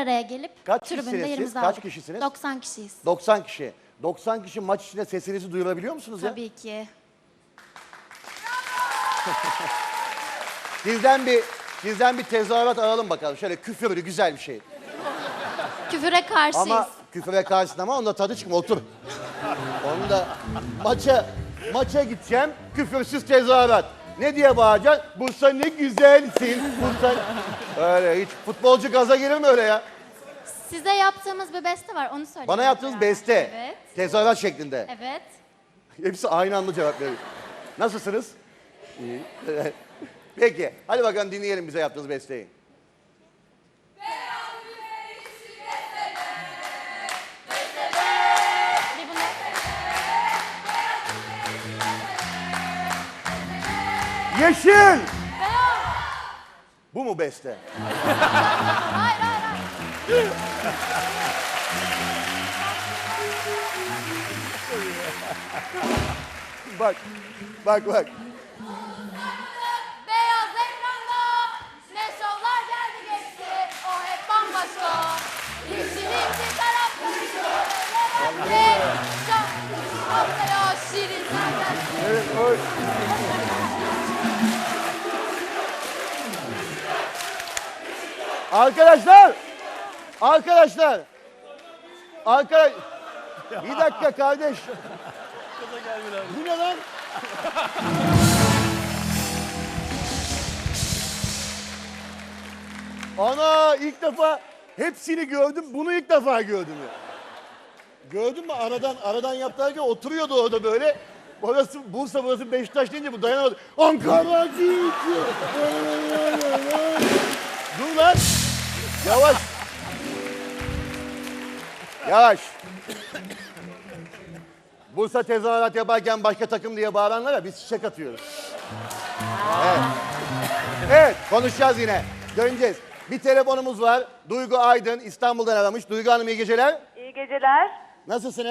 araya gelip Kaç tribünde kişisiniz siz? yerimizi Kaç aldık. kişisiniz? 90 kişiyiz. 90 kişi. 90 kişi maç içinde sesinizi duyurabiliyor musunuz ya? Tabii ki. Sizden bir sizden bir tezahürat alalım bakalım. Şöyle küfürlü güzel bir şey. Küfüre karşıyız. Ama küfüre karşısın ama onda tadı çıkma otur. Onu da maça maça gideceğim küfürsüz tezahürat. Ne diye bağıracaksın? Bursa ne güzelsin. Bursa... Öyle hiç futbolcu gaza gelir mi öyle ya? Size yaptığımız bir beste var onu söyleyeyim. Bana yaptığınız beste. Evet. Tezahürat şeklinde. Evet. Hepsi aynı anda cevap veriyor. Nasılsınız? İyi. Peki. Hadi bakalım dinleyelim bize yaptığınız besteyi. Yeşil! Bu mu beste? Hayır hayır hayır. Bak, bak, bak. Beyaz ekranda ne şovlar geldi geçti. O hep bambaşka. Yeşil inci taraf karıştı. Ne şov. Haftaya şirin nereden? Evet, oy. Arkadaşlar! Arkadaşlar! Arkadaş... Bir dakika kardeş. Bu ne lan? Ana ilk defa hepsini gördüm. Bunu ilk defa gördüm ya. Gördün mü aradan aradan yaptılar ki oturuyordu orada böyle. Orası Bursa burası Beşiktaş deyince bu dayanamadı. Ankara gücü. Dur lan. Yavaş. Yavaş. Bursa tezahürat yaparken başka takım diye bağıranlara biz çiçek atıyoruz. Evet. Evet konuşacağız yine. Döneceğiz. Bir telefonumuz var. Duygu Aydın İstanbul'dan aramış. Duygu Hanım iyi geceler. İyi geceler. Nasılsınız?